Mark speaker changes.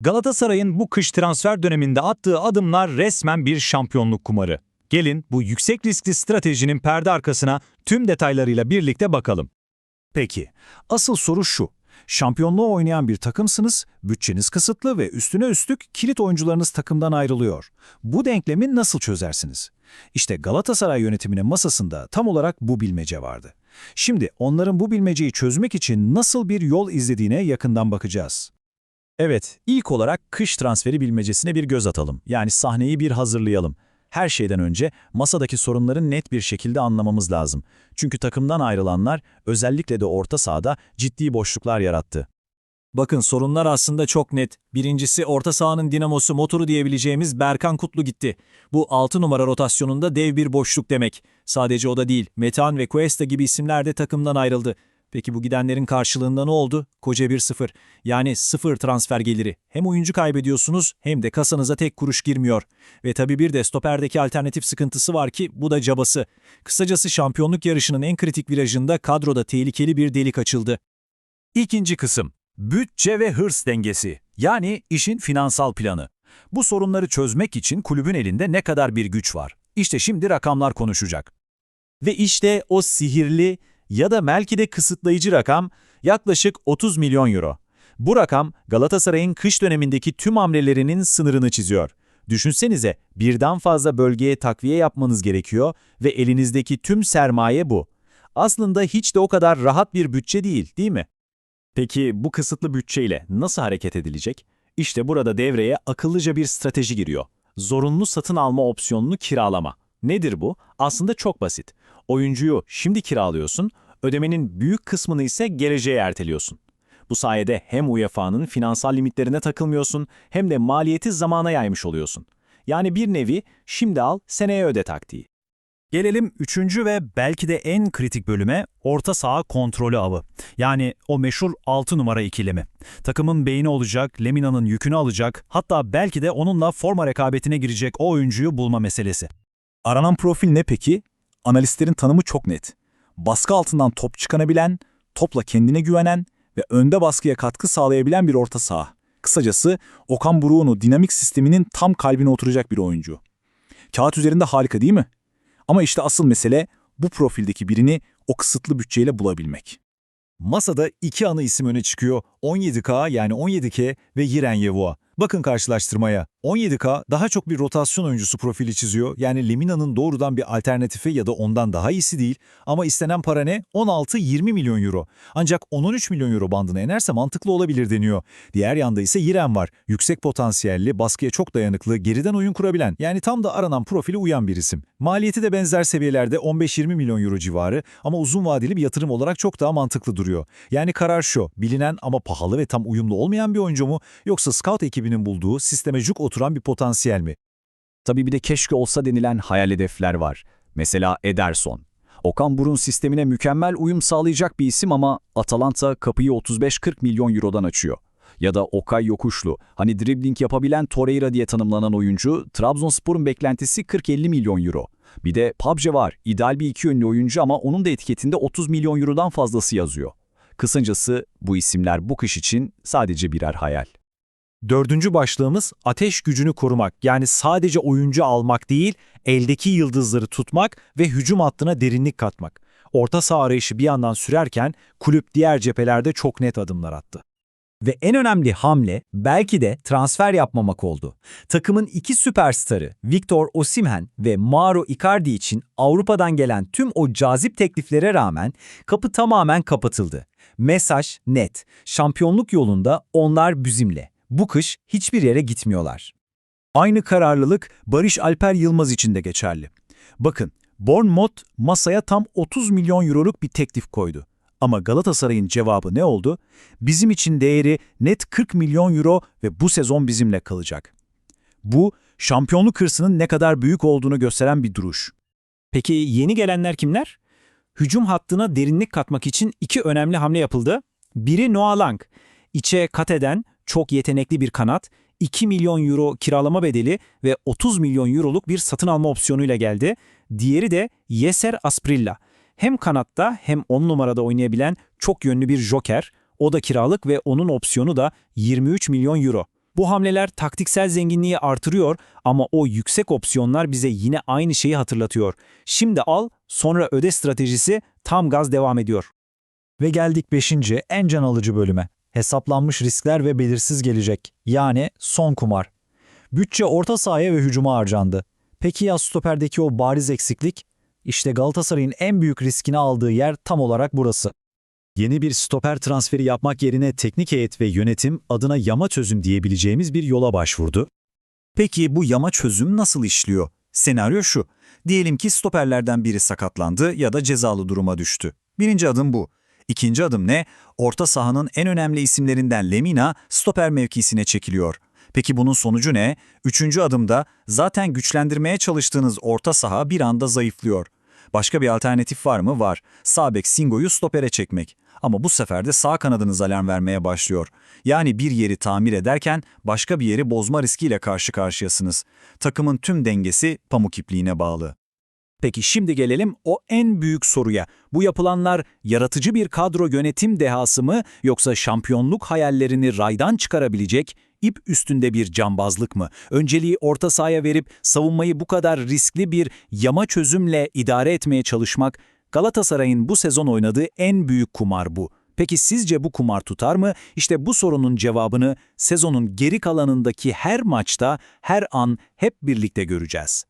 Speaker 1: Galatasaray'ın bu kış transfer döneminde attığı adımlar resmen bir şampiyonluk kumarı. Gelin bu yüksek riskli stratejinin perde arkasına tüm detaylarıyla birlikte bakalım.
Speaker 2: Peki, asıl soru şu. Şampiyonluğu oynayan bir takımsınız, bütçeniz kısıtlı ve üstüne üstlük kilit oyuncularınız takımdan ayrılıyor. Bu denklemi nasıl çözersiniz? İşte Galatasaray yönetiminin masasında tam olarak bu bilmece vardı. Şimdi onların bu bilmeceyi çözmek için nasıl bir yol izlediğine yakından bakacağız. Evet, ilk olarak kış transferi bilmecesine bir göz atalım. Yani sahneyi bir hazırlayalım. Her şeyden önce masadaki sorunları net bir şekilde anlamamız lazım. Çünkü takımdan ayrılanlar özellikle de orta sahada ciddi boşluklar yarattı. Bakın sorunlar aslında çok net. Birincisi orta sahanın dinamosu motoru diyebileceğimiz Berkan Kutlu gitti. Bu 6 numara rotasyonunda dev bir boşluk demek. Sadece o da değil, Metehan ve Cuesta gibi isimler de takımdan ayrıldı. Peki bu gidenlerin karşılığında ne oldu? Koca bir sıfır. Yani sıfır transfer geliri. Hem oyuncu kaybediyorsunuz hem de kasanıza tek kuruş girmiyor. Ve tabii bir de stoperdeki alternatif sıkıntısı var ki bu da cabası. Kısacası şampiyonluk yarışının en kritik virajında kadroda tehlikeli bir delik açıldı. İkinci kısım. Bütçe ve hırs dengesi. Yani işin finansal planı. Bu sorunları çözmek için kulübün elinde ne kadar bir güç var? İşte şimdi rakamlar konuşacak. Ve işte o sihirli ya da belki de kısıtlayıcı rakam yaklaşık 30 milyon euro. Bu rakam Galatasaray'ın kış dönemindeki tüm hamlelerinin sınırını çiziyor. Düşünsenize birden fazla bölgeye takviye yapmanız gerekiyor ve elinizdeki tüm sermaye bu. Aslında hiç de o kadar rahat bir bütçe değil, değil mi? Peki bu kısıtlı bütçeyle nasıl hareket edilecek? İşte burada devreye akıllıca bir strateji giriyor. Zorunlu satın alma opsiyonunu kiralama. Nedir bu? Aslında çok basit. Oyuncuyu şimdi kiralıyorsun, ödemenin büyük kısmını ise geleceğe erteliyorsun. Bu sayede hem UEFA'nın finansal limitlerine takılmıyorsun hem de maliyeti zamana yaymış oluyorsun. Yani bir nevi şimdi al seneye öde taktiği. Gelelim üçüncü ve belki de en kritik bölüme orta saha kontrolü avı. Yani o meşhur 6 numara ikilemi. Takımın beyni olacak, Lemina'nın yükünü alacak, hatta belki de onunla forma rekabetine girecek o oyuncuyu bulma meselesi. Aranan profil ne peki? Analistlerin tanımı çok net. Baskı altından top çıkanabilen, topla kendine güvenen ve önde baskıya katkı sağlayabilen bir orta saha. Kısacası Okan Buruk'un dinamik sisteminin tam kalbine oturacak bir oyuncu. Kağıt üzerinde harika değil mi? Ama işte asıl mesele bu profildeki birini o kısıtlı bütçeyle bulabilmek. Masada iki ana isim öne çıkıyor. 17K yani 17K ve Yiren Yevua. Bakın karşılaştırmaya. 17K daha çok bir rotasyon oyuncusu profili çiziyor. Yani Lemina'nın doğrudan bir alternatifi ya da ondan daha iyisi değil. Ama istenen para ne? 16-20 milyon euro. Ancak 10-13 milyon euro bandına inerse mantıklı olabilir deniyor. Diğer yanda ise Yiren var. Yüksek potansiyelli, baskıya çok dayanıklı, geriden oyun kurabilen. Yani tam da aranan profile uyan bir isim. Maliyeti de benzer seviyelerde 15-20 milyon euro civarı ama uzun vadeli bir yatırım olarak çok daha mantıklı duruyor. Yani karar şu, bilinen ama pahalı ve tam uyumlu olmayan bir oyuncu mu yoksa scout ekibinin bulduğu sisteme cuk oturan bir potansiyel mi? Tabii bir de keşke olsa denilen hayal hedefler var. Mesela Ederson. Okan Burun sistemine mükemmel uyum sağlayacak bir isim ama Atalanta kapıyı 35-40 milyon eurodan açıyor. Ya da Okay Yokuşlu, hani dribbling yapabilen Torreira diye tanımlanan oyuncu, Trabzonspor'un beklentisi 40-50 milyon euro. Bir de Pabje var, ideal bir iki yönlü oyuncu ama onun da etiketinde 30 milyon eurodan fazlası yazıyor. Kısacası bu isimler bu kış için sadece birer hayal. Dördüncü başlığımız ateş gücünü korumak. Yani sadece oyuncu almak değil, eldeki yıldızları tutmak ve hücum hattına derinlik katmak. Orta saha arayışı bir yandan sürerken kulüp diğer cephelerde çok net adımlar attı.
Speaker 3: Ve en önemli hamle belki de transfer yapmamak oldu. Takımın iki süperstarı Victor Osimhen ve Mauro Icardi için Avrupa'dan gelen tüm o cazip tekliflere rağmen kapı tamamen kapatıldı. Mesaj net. Şampiyonluk yolunda onlar bizimle. Bu kış hiçbir yere gitmiyorlar.
Speaker 2: Aynı kararlılık Barış Alper Yılmaz için de geçerli. Bakın, Bournemouth masaya tam 30 milyon euroluk bir teklif koydu. Ama Galatasaray'ın cevabı ne oldu? Bizim için değeri net 40 milyon euro ve bu sezon bizimle kalacak. Bu, şampiyonluk hırsının ne kadar büyük olduğunu gösteren bir duruş.
Speaker 4: Peki yeni gelenler kimler? Hücum hattına derinlik katmak için iki önemli hamle yapıldı. Biri Noah Lang. İçe kat eden çok yetenekli bir kanat, 2 milyon euro kiralama bedeli ve 30 milyon euroluk bir satın alma opsiyonuyla geldi. Diğeri de Yeser Asprilla. Hem kanatta hem 10 numarada oynayabilen çok yönlü bir joker. O da kiralık ve onun opsiyonu da 23 milyon euro. Bu hamleler taktiksel zenginliği artırıyor ama o yüksek opsiyonlar bize yine aynı şeyi hatırlatıyor. Şimdi al, sonra öde stratejisi tam gaz devam ediyor.
Speaker 2: Ve geldik 5. en can alıcı bölüme. Hesaplanmış riskler ve belirsiz gelecek. Yani son kumar. Bütçe orta sahaya ve hücuma harcandı. Peki ya stoperdeki o bariz eksiklik? İşte Galatasaray'ın en büyük riskini aldığı yer tam olarak burası. Yeni bir stoper transferi yapmak yerine teknik heyet ve yönetim adına yama çözüm diyebileceğimiz bir yola başvurdu. Peki bu yama çözüm nasıl işliyor? Senaryo şu. Diyelim ki stoperlerden biri sakatlandı ya da cezalı duruma düştü. Birinci adım bu. İkinci adım ne? Orta sahanın en önemli isimlerinden Lemina stoper mevkisine çekiliyor. Peki bunun sonucu ne? Üçüncü adımda zaten güçlendirmeye çalıştığınız orta saha bir anda zayıflıyor. Başka bir alternatif var mı? Var. Sağ bek Singo'yu stopere çekmek. Ama bu sefer de sağ kanadınız alarm vermeye başlıyor. Yani bir yeri tamir ederken başka bir yeri bozma riskiyle karşı karşıyasınız. Takımın tüm dengesi pamuk ipliğine bağlı.
Speaker 4: Peki şimdi gelelim o en büyük soruya. Bu yapılanlar yaratıcı bir kadro yönetim dehası mı yoksa şampiyonluk hayallerini raydan çıkarabilecek ip üstünde bir cambazlık mı? Önceliği orta sahaya verip savunmayı bu kadar riskli bir yama çözümle idare etmeye çalışmak Galatasaray'ın bu sezon oynadığı en büyük kumar bu. Peki sizce bu kumar tutar mı? İşte bu sorunun cevabını sezonun geri kalanındaki her maçta, her an hep birlikte göreceğiz.